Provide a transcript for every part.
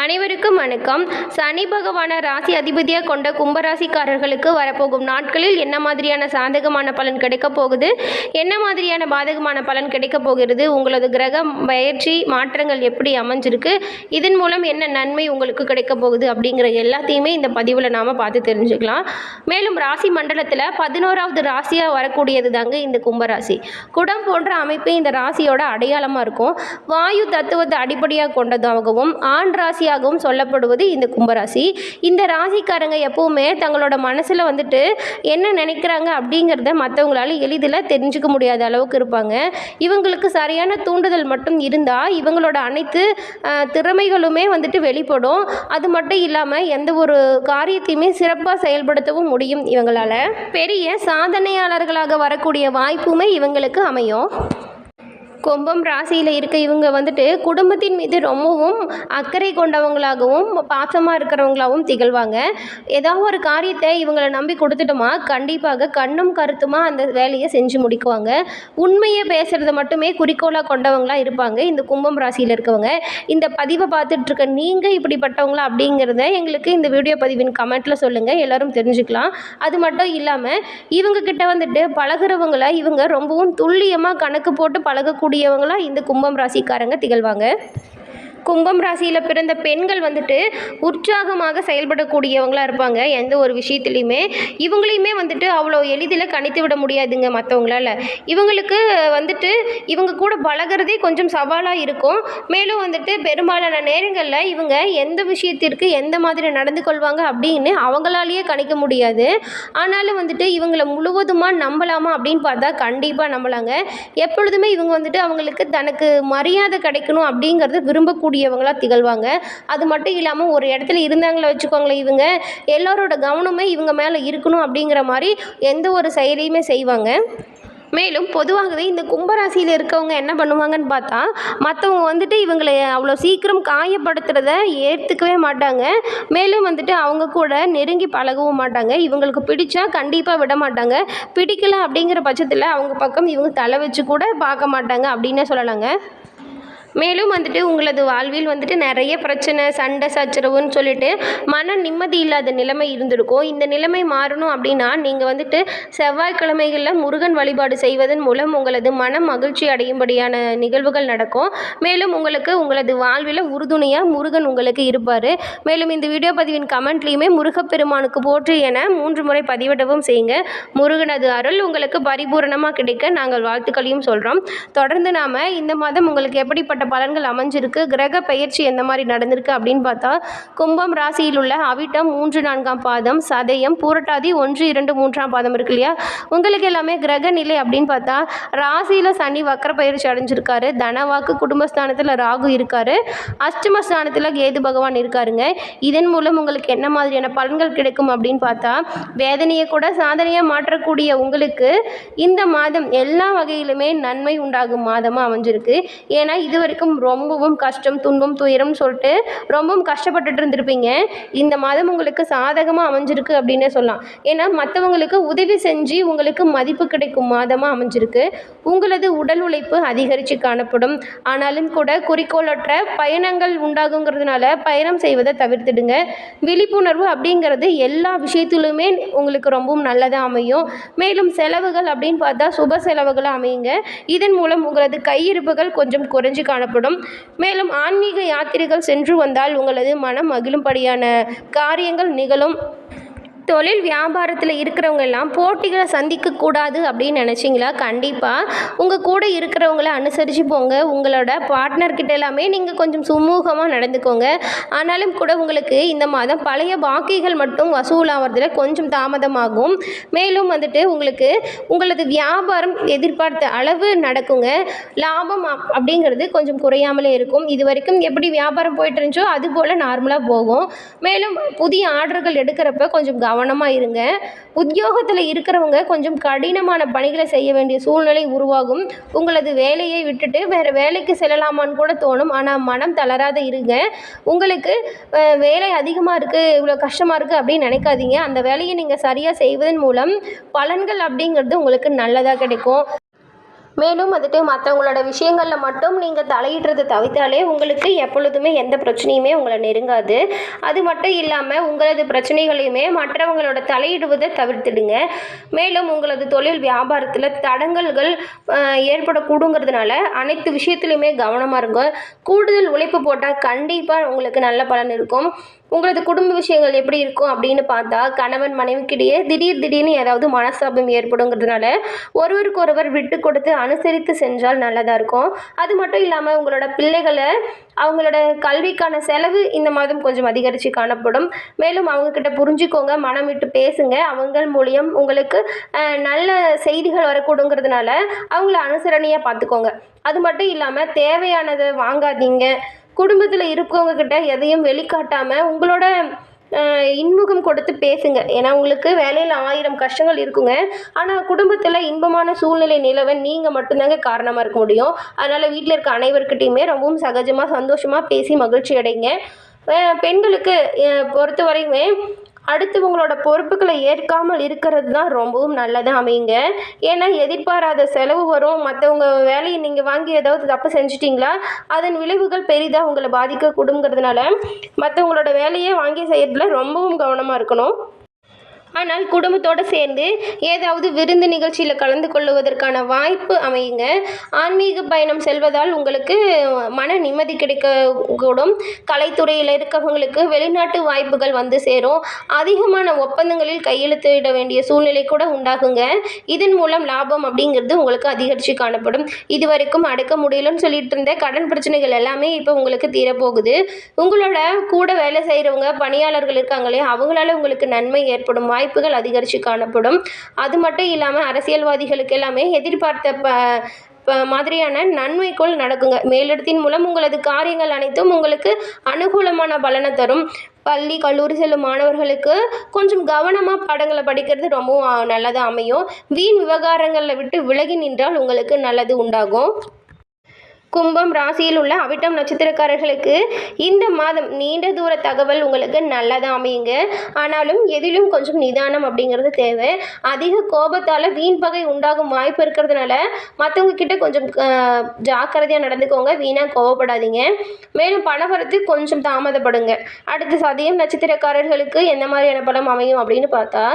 அனைவருக்கும் வணக்கம். சனி பகவான ராசி அதிபதியாக கொண்ட கும்பராசிக்காரர்களுக்கு வரப்போகும் நாட்களில் என்ன மாதிரியான சாதகமான பலன் கிடைக்கப் போகுது? என்ன மாதிரியான பாதகமான பலன் கிடைக்கப் போகிறது? உங்களது கிரக பயிற்சி மாற்றங்கள் எப்படி அமைஞ்சிருக்கு? இதன் மூலம் என்ன நன்மை உங்களுக்கு கிடைக்கப் போகுது? அப்படிங்கிற எல்லாத்தையுமே இந்த பதிவில் நாம் பார்த்து தெரிஞ்சுக்கலாம். மேலும் ராசி மண்டலத்தில் பதினோராவது ராசியாக வரக்கூடியது தாங்க இந்த கும்பராசி. குடம் போன்ற அமைப்பு இந்த ராசியோட அடையாளமாக இருக்கும். வாயு தத்துவத்தை அடிப்படையாக கொண்டதாகவும் ஆண் ராசி ராசியாகவும் சொல்லப்படுவது இந்த கும்பராசி. இந்த ராசிக்காரங்க எப்பவுமே தங்களோட மனசில் வந்துட்டு என்ன நினைக்கிறாங்க அப்படிங்கிறத மற்றவங்களால எளிதில் தெரிஞ்சுக்க முடியாத அளவுக்கு இருப்பாங்க. இவங்களுக்கு சரியான தூண்டுதல் மட்டும் இருந்தால் இவங்களோட அனைத்து திறமைகளுமே வந்துட்டு வெளிப்படும். அது மட்டும் இல்லாமல் எந்த ஒரு காரியத்தையுமே சிறப்பாக செயல்படுத்தவும் முடியும் இவங்களால். பெரிய சாதனையாளர்களாக வரக்கூடிய வாய்ப்புமே இவங்களுக்கு அமையும். கும்பம் ராசியில் இருக்க இவங்க வந்துட்டு குடும்பத்தின் மீது ரொம்பவும் அக்கறை கொண்டவங்களாகவும் பாசமாக இருக்கிறவங்களாகவும் திகழ்வாங்க. ஏதாவது ஒரு காரியத்தை இவங்களை நம்பி கொடுத்துட்டோமா கண்டிப்பாக கண்ணும் கருத்துமாக அந்த வேலையை செஞ்சு முடிக்குவாங்க. உண்மையை பேசுகிறத மட்டுமே குறிக்கோளாக கொண்டவங்களாக இருப்பாங்க இந்த கும்பம் ராசியில் இருக்கவங்க. இந்த பதிவை பார்த்துட்ருக்க நீங்கள் இப்படிப்பட்டவங்களா அப்படிங்கிறத எங்களுக்கு இந்த வீடியோ பதிவின் கமெண்ட்டில் சொல்லுங்கள் எல்லோரும் தெரிஞ்சுக்கலாம். அது மட்டும் இல்லாமல் இவங்கக்கிட்ட வந்துட்டு பழகிறவங்கள இவங்க ரொம்பவும் துல்லியமாக கணக்கு போட்டு கூடியவங்களாக இந்த கும்பம் ராசிக்காரங்க திகழ்வாங்க. கும்பம் ராசியில் பிறந்த பெண்கள் வந்துட்டு உற்சாகமாக செயல்படக்கூடியவங்களா இருப்பாங்க. எந்த ஒரு விஷயத்துலையுமே இவங்களையுமே வந்துட்டு அவ்வளோ எளிதில் கணித்து விட முடியாதுங்க மற்றவங்களால இவங்களுக்கு வந்துட்டு இவங்க கூட பழகுறதே கொஞ்சம் சவாலாக இருக்கும். மேலும் வந்துட்டு பெரும்பாலான நேரங்களில் இவங்க எந்த விஷயத்திற்கு எந்த மாதிரி நடந்து கொள்வாங்க அப்படின்னு அவங்களாலேயே கணிக்க முடியாது. ஆனாலும் வந்துட்டு இவங்களை முழுவதுமாக நம்பலாமா அப்படின்னு பார்த்தா கண்டிப்பாக நம்பலாங்க. எப்பொழுதுமே இவங்க வந்துட்டு அவங்களுக்கு தனக்கு மரியாதை கிடைக்கணும் அப்படிங்கிறத கூடியவங்களாக திகழ்வாங்க. அது மட்டும் இல்லாமல் ஒரு இடத்துல இருந்தாங்களே வச்சுக்கோங்களேன் இவங்க. எல்லாரோட கவனமே இவங்க மேலே இருக்கணும் அப்படிங்கிற மாதிரி எந்த ஒரு செயலையுமே செய்வாங்க. மேலும் பொதுவாகவே இந்த கும்பராசியில் இருக்கவங்க என்ன பண்ணுவாங்கன்னு பார்த்தா மற்றவங்க வந்துட்டு இவங்களை அவ்வளோ சீக்கிரம் காயப்படுத்துகிறத ஏற்றுக்கவே மாட்டாங்க. மேலும் வந்துட்டு அவங்க கூட நெருங்கி பழகவும் மாட்டாங்க. இவங்களுக்கு பிடிச்சா கண்டிப்பாக விட மாட்டாங்க. பிடிக்கல அப்படிங்கிற பட்சத்தில் அவங்க பக்கம் இவங்க தலை வச்சு கூட பார்க்க மாட்டாங்க அப்படின்னே சொல்லலாங்க. மேலும் வந்துட்டு உங்களது வாழ்வில் வந்துட்டு நிறைய பிரச்சனை சண்டை சச்சரவுன்னு சொல்லிட்டு மன நிம்மதி இல்லாத நிலைமை இருந்திருக்கும். இந்த நிலைமை மாறணும் அப்படின்னா நீங்கள் வந்துட்டு செவ்வாய்க்கிழமைகளில் முருகன் வழிபாடு செய்வதன் மூலம் உங்களது மனம் மகிழ்ச்சி அடையும்படியான நிகழ்வுகள் நடக்கும். மேலும் உங்களுக்கு உங்களது வாழ்வில் உறுதுணையாக முருகன் உங்களுக்கு இருப்பார். மேலும் இந்த வீடியோ பதிவின் கமெண்ட்லேயுமே முருகப்பெருமானுக்கு போற்று என மூன்று முறை பதிவிடவும் செய்யுங்க. முருகனது அருள் உங்களுக்கு பரிபூரணமாக கிடைக்க நாங்கள் வாழ்த்துக்களையும் சொல்கிறோம் தொடர்ந்து நாம் இந்த மாதம் உங்களுக்கு எப்படிப்பட்ட பலன்கள் அமைஞ்சிருக்கு. கிரக பயிற்சி எந்த மாதிரி நடந்திருக்கு அப்படின்னு பார்த்தா கும்பம் ராசியில் உள்ள அவிட்டம் மூன்று நான்காம் பாதம் சதயம் பூரட்டாதி ஒன்று இரண்டு மூன்றாம் பாதம் இருக்கு இல்லையா? உங்களுக்கு எல்லாமே கிரக நிலை அப்படின்னு பார்த்தா ராசியில் சனி வக்கர பயிற்சி அடைஞ்சிருக்காரு. தனவாக்கு குடும்பஸ்தானத்தில் ராகு இருக்காரு. அஷ்டமஸ்தானத்தில் கேது பகவான் இருக்காருங்க. இதன் மூலம் உங்களுக்கு என்ன மாதிரியான பலன்கள் கிடைக்கும் அப்படின்னு பார்த்தா வேதனையை கூட சாதனையாக மாற்றக்கூடிய உங்களுக்கு இந்த மாதம் எல்லா வகையிலுமே நன்மை உண்டாகும் மாதமாக அமைஞ்சிருக்கு. ஏன்னா இது வரைக்கும் ரொம்பவும் கஷ்டம் துன்பம் துயரம்னு சொல்லிட்டு ரொம்பவும் கஷ்டப்பட்டுட்டு இருந்திருப்பீங்க. இந்த மாதம் உங்களுக்கு சாதகமாக அமைஞ்சிருக்கு அப்படின்னே சொல்லலாம். ஏன்னா மற்றவங்களுக்கு உதவி செஞ்சு உங்களுக்கு மதிப்பு கிடைக்கும் மாதமாக அமைஞ்சிருக்கு. உங்களது உடல் உழைப்பு அதிகரித்து காணப்படும். ஆனாலும் கூட குறிக்கோளற்ற பயணங்கள் உண்டாகுங்கிறதுனால பயணம் செய்வதை தவிர்த்துடுங்க. விழிப்புணர்வு அப்படிங்கிறது எல்லா விஷயத்திலுமே உங்களுக்கு ரொம்பவும் நல்லதாக அமையும். மேலும் செலவுகள் அப்படின்னு பார்த்தா சுப செலவுகளாக அமையுங்க. இதன் மூலம் உங்களது கையிருப்புகள் கொஞ்சம் குறைஞ்சு காணப்படும். மேலும் ஆன்மீக யாத்திரைகள் சென்று வந்தால் உங்களது மனம் மகிழும்படியான காரியங்கள் நிகழும். தொழில் வியாபாரத்தில் இருக்கிறவங்க எல்லாம் போட்டிகளை சந்திக்கக்கூடாது அப்படின்னு நினச்சிங்களா? கண்டிப்பாக உங்கள் கூட இருக்கிறவங்கள அனுசரித்து போங்க. உங்களோட பார்ட்னர்கிட்ட எல்லாமே நீங்கள் கொஞ்சம் சுமூகமாக நடந்துக்கோங்க. ஆனாலும் கூட உங்களுக்கு இந்த மாதம் பழைய பாக்கிகள் மட்டும் வசூலாகிறதுல கொஞ்சம் தாமதமாகும். மேலும் வந்துட்டு உங்களுக்கு உங்களது வியாபாரம் எதிர்பார்த்த அளவு நடக்குங்க. லாபம் அப்படிங்கிறது கொஞ்சம் குறையாமலே இருக்கும். இது வரைக்கும் எப்படி வியாபாரம் போயிட்டு இருந்துச்சோ அது போல் நார்மலாக போகும். மேலும் புதிய ஆர்டர்கள் எடுக்கிறப்ப கொஞ்சம் கவனமாக இருங்க. உத்தியோகத்தில் இருக்கிறவங்க கொஞ்சம் கடினமான பணிகளை செய்ய வேண்டிய சூழ்நிலை உருவாகும். உங்களது வேலையை விட்டுட்டு வேறு வேலைக்கு செல்லலாமான்னு கூட தோணும். ஆனால் மனம் தளராத இருங்க. உங்களுக்கு வேலை அதிகமாக இருக்குது இவ்வளோ கஷ்டமாக இருக்குது அப்படின்னு நினைக்காதீங்க. அந்த வேலையை நீங்கள் சரியாக செய்வதன் மூலம் பலன்கள் அப்படிங்கிறது உங்களுக்கு நல்லதாக கிடைக்கும். மேலும் வந்துட்டு மற்றவங்களோட விஷயங்களில் மட்டும் நீங்கள் தலையிடுறதை தவிர்த்தாலே உங்களுக்கு எப்பொழுதுமே எந்த பிரச்சனையுமே உங்களை நெருங்காது. அது மட்டும் இல்லாமல் உங்களது பிரச்சனைகளையுமே மற்றவங்களோட தலையிடுவதை தவிர்த்துடுங்க. மேலும் உங்களது தொழில் வியாபாரத்தில் தடங்கல்கள் ஏற்படக்கூடுங்கிறதுனால அனைத்து விஷயத்துலையுமே கவனமாக இருங்க. கூடுதல் உழைப்பு போட்டால் கண்டிப்பாக உங்களுக்கு நல்ல பலன் இருக்கும். உங்களது குடும்ப விஷயங்கள் எப்படி இருக்கும் அப்படின்னு பார்த்தா கணவன் மனைவிக்கிடையே திடீர் திடீர்னு ஏதாவது மனஸ்தாபம் ஏற்படுங்கிறதுனால ஒருவருக்கொருவர் விட்டு கொடுத்து அனுசரித்து சென்றால் நல்லதாக இருக்கும். அது மட்டும் இல்லாமல் உங்களோட பிள்ளைகளை அவங்களோட கல்விக்கான செலவு இந்த மாதம் கொஞ்சம் அதிகரித்து காணப்படும். மேலும் அவங்கக்கிட்ட புரிஞ்சுக்கோங்க மனம் விட்டு பேசுங்க. அவங்கள் மூலியம் உங்களுக்கு நல்ல செய்திகள் வரக்கூடுங்கிறதுனால அவங்கள அனுசரணையாக பார்த்துக்கோங்க. அது மட்டும் இல்லாமல் தேவையானதை வாங்காதீங்க. குடும்பத்தில் இருக்கவங்க கிட்ட எதையும் வெளிக்காட்டாமல் உங்களோட இன்முகம் கொடுத்து பேசுங்க. ஏன்னா உங்களுக்கு வேலையில் ஆயிரம் கஷ்டங்கள் இருக்குங்க. ஆனால் குடும்பத்தில் இன்பமான சூழ்நிலை நிலவ நீங்கள் மட்டும்தாங்க காரணமாக இருக்க முடியும். அதனால் வீட்டில் இருக்க அனைவர்கிட்டையுமே ரொம்பவும் சகஜமாக சந்தோஷமாக பேசி மகிழ்ச்சி அடைங்க பெண்களுக்கு பொறுத்தவரையுமே அடுத்து அடுத்தவங்களோட பொறுப்புகளை ஏற்காமல் இருக்கிறது தான் ரொம்பவும் நல்லதாக அமையுங்க. ஏன்னா எதிர்பாராத செலவு வரும். மற்றவங்க வேலையை நீங்கள் வாங்கி ஏதாவது தப்பு செஞ்சிட்டிங்களா அதன் விளைவுகள் பெரிதாக உங்களை பாதிக்கக்கூடுங்கிறதுனால மற்றவங்களோட வேலையை வாங்கி செய்கிறதுல ரொம்பவும் கவனமாக இருக்கணும். ஆனால் குடும்பத்தோடு சேர்ந்து ஏதாவது விருந்து நிகழ்ச்சியில் கலந்து கொள்ளுவதற்கான வாய்ப்பு அமையுங்க. ஆன்மீக பயணம் செல்வதால் உங்களுக்கு மன நிம்மதி கிடைக்க கூடும் கலைத்துறையில் இருக்கவங்களுக்கு வெளிநாட்டு வாய்ப்புகள் வந்து சேரும். அதிகமான ஒப்பந்தங்களில் கையெழுத்திட வேண்டிய சூழ்நிலை கூட உண்டாகுங்க. இதன் மூலம் லாபம் அப்படிங்கிறது உங்களுக்கு அதிகரித்து காணப்படும். இது வரைக்கும் அடக்க முடியலன்னு சொல்லிட்டு இருந்த கடன் பிரச்சனைகள் எல்லாமே இப்போ உங்களுக்கு தீரப்போகுது. உங்களோட கூட வேலை செய்கிறவங்க பணியாளர்கள் இருக்காங்களே அவங்களால உங்களுக்கு நன்மை ஏற்படும் வாய்ப்புகள் அதிகரித்து காணப்படும். அது மட்டும் இல்லாமல் அரசியல்வாதிகளுக்கு எல்லாமே எதிர்பார்த்த ப ப மாதிரியான நன்மைக்குள் நடக்குங்க. மேலிடத்தின் மூலம் உங்களது காரியங்கள் அனைத்தும் உங்களுக்கு அனுகூலமான பலனை தரும். பள்ளி கல்லூரி செல்லும் மாணவர்களுக்கு கொஞ்சம் கவனமாக பாடங்களை படிக்கிறது ரொம்பவும் நல்லதாக அமையும். வீண் விவகாரங்களில் விட்டு விலகி நின்றால் உங்களுக்கு நல்லது உண்டாகும். கும்பம் ராசியில் உள்ள அவிட்டம் நட்சத்திரக்காரர்களுக்கு இந்த மாதம் நீண்ட தூர தகவல் உங்களுக்கு நல்லதாக அமையுங்க. ஆனாலும் எதிலும் கொஞ்சம் நிதானம் அப்படிங்கிறது தேவை. அதிக கோபத்தால் வீண் பகை உண்டாகும் வாய்ப்பு இருக்கிறதுனால மற்றவங்க கிட்ட கொஞ்சம் ஜாக்கிரதையாக நடந்துக்கோங்க. வீணாக கோவப்படாதீங்க. மேலும் பணவரத்து கொஞ்சம் தாமதப்படுங்க. அடுத்து சதயம் நட்சத்திரக்காரர்களுக்கு எந்த மாதிரியான பலம் அமையும் அப்படின்னு பார்த்தா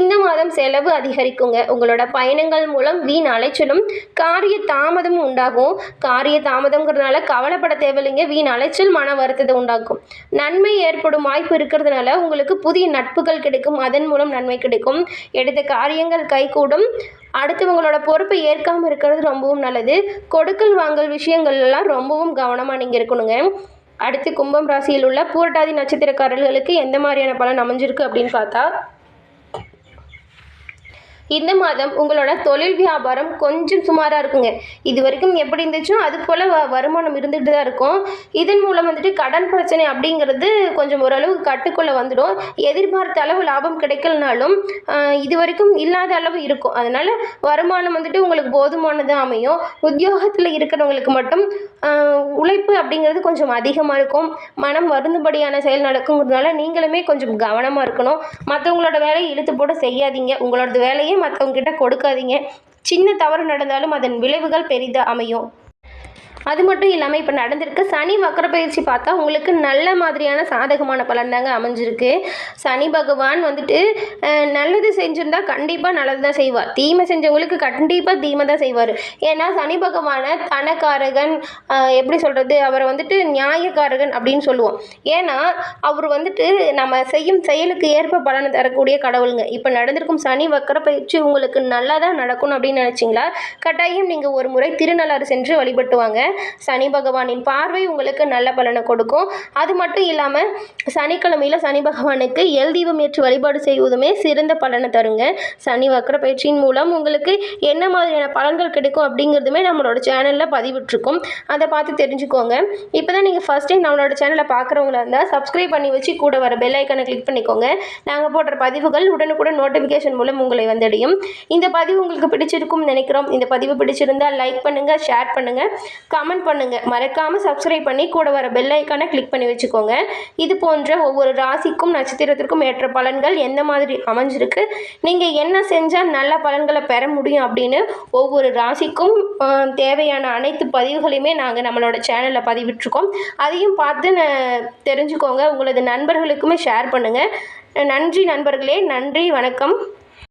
இந்த மாதம் செலவு அதிகரிக்குங்க. உங்களோட பயணங்கள் மூலம் வீண் அலைச்சலும் காரிய தாமதமும் உண்டாகும். காரிய தாமதங்கிறதுனால கவலைப்பட தேவையில்லைங்க. வீண் அலைச்சல் மன வருத்தத்தை உண்டாக்கும். நன்மை ஏற்படும் வாய்ப்பு இருக்கிறதுனால உங்களுக்கு புதிய நட்புகள் கிடைக்கும். அதன் மூலம் நன்மை கிடைக்கும். எடுத்த காரியங்கள் கைகூடும். அடுத்தவங்களோட பொறுப்பை ஏற்காமல் இருக்கிறது ரொம்பவும் நல்லது. கொடுக்கல் வாங்கல் விஷயங்கள் எல்லாம் ரொம்பவும் கவனமாக நீங்கள் இருக்கணுங்க. அடுத்து கும்பம் ராசியில் உள்ள பூரட்டாதி நட்சத்திரக்காரர்களுக்கு எந்த மாதிரியான பலன் அமைஞ்சிருக்கு அப்படின்னு பார்த்தா இந்த மாதம் உங்களோட தொழில் வியாபாரம் கொஞ்சம் சுமாராக இருக்குங்க. இது வரைக்கும் எப்படி இருந்துச்சோ அது போல் வ வருமானம் இருந்துகிட்டு தான் இருக்கும். இதன் மூலம் வந்துட்டு கடன் பிரச்சனை அப்படிங்கிறது கொஞ்சம் ஓரளவு கட்டுக்குள்ளே வந்துடும். எதிர்பார்த்த அளவு லாபம் கிடைக்கலனாலும் இது வரைக்கும் இல்லாத அளவு இருக்கும். அதனால் வருமானம் வந்துட்டு உங்களுக்கு போதுமானதாக அமையும். உத்தியோகத்தில் இருக்கிறவங்களுக்கு மட்டும் உழைப்பு அப்படிங்கிறது கொஞ்சம் அதிகமாக இருக்கும். மனம் வருந்தபடியான செயல் நடக்குங்கிறதுனால நீங்களுமே கொஞ்சம் கவனமாக இருக்கணும். மற்றவங்களோட வேலையை இழுத்து போட்டு செய்யாதீங்க. உங்களோட வேலையை மற்றவங்கிட்ட கொடுக்காதீங்க. சின்ன தவறு நடந்தாலும் அதன் விளைவுகள் பெரிதாக அமையும். அது மட்டும் இல்லாமல் இப்போ நடந்திருக்கு. சனி வக்கர பயிற்சி பார்த்தா உங்களுக்கு நல்ல மாதிரியான சாதகமான பலன் தாங்க அமைஞ்சிருக்கு. சனி பகவான் வந்துட்டு நல்லது செஞ்சுருந்தா கண்டிப்பாக நல்லது தான் செய்வார். தீமை செஞ்சவங்களுக்கு கண்டிப்பாக தீமை தான் செய்வார். ஏன்னா சனி பகவானை தனக்காரகன் எப்படி சொல்கிறது அவரை வந்துட்டு நியாயக்காரகன் அப்படின்னு சொல்லுவோம். ஏன்னா அவர் வந்துட்டு நம்ம செய்யும் செயலுக்கு ஏற்ப பலனை தரக்கூடிய கடவுளுங்க. இப்போ நடந்திருக்கும் சனி வக்கர பயிற்சி உங்களுக்கு நல்லா தான் நடக்கணும் அப்படின்னு நினச்சிங்களா? கட்டாயம் நீங்கள் ஒரு முறை திருநள்ளாறு சென்று வழிபட்டு சனி பகவானின் பார்வை உங்களுக்கு நல்ல பலனை கொடுக்கும். அது மட்டும் இல்லாமல் சனிக்கிழமையில் சனி பகவானுக்கு எல் தீபம் ஏற்று வழிபாடு செய்வதுமே சிறந்த பலனை தருங்க. சனி வக்கர பயிற்சியின் மூலம் உங்களுக்கு என்ன மாதிரியான பலன்கள் கிடைக்கும் அப்படிங்கிறதுமே நம்மளோட சேனலில் பதிவிட்டிருக்கோம். அதை பார்த்து தெரிஞ்சுக்கோங்க. இப்போ தான் நீங்கள் ஃபஸ்ட் டைம் நம்மளோட சேனலை பார்க்குறவங்களா இருந்தால் சப்ஸ்கிரைப் பண்ணி வச்சு கூட வர பெல் ஐக்கனை கிளிக் பண்ணிக்கோங்க. நாங்கள் போடுற பதிவுகள் உடனுக்குடன் நோட்டிஃபிகேஷன் மூலம் உங்களை வந்தடையும். இந்த பதிவு உங்களுக்கு பிடிச்சிருக்கும்னு நினைக்கிறோம். இந்த பதிவு பிடிச்சிருந்தால் லைக் பண்ணுங்கள் ஷேர் பண்ணுங்கள் கமெண்ட் பண்ணுங்கள் மறக்காமல் சப்ஸ்கிரைப் பண்ணி கூட வர பெல் ஐக்கானை கிளிக் பண்ணி வச்சுக்கோங்க. இது போன்ற ஒவ்வொரு ராசிக்கும் நட்சத்திரத்திற்கும் ஏற்ற பலன்கள் எந்த மாதிரி அமைஞ்சிருக்கு? நீங்கள் என்ன செஞ்சால் நல்ல பலன்களை பெற முடியும் அப்படின்னு ஒவ்வொரு ராசிக்கும் தேவையான அனைத்து பதிவுகளையுமே நாங்கள் நம்மளோட சேனலில் பதிவிட்டிருக்கோம். அதையும் பார்த்து ந- தெரிஞ்சுக்கோங்க. உங்களது நண்பர்களுக்குமே ஷேர் பண்ணுங்கள் நன்றி நண்பர்களே. நன்றி. வணக்கம்.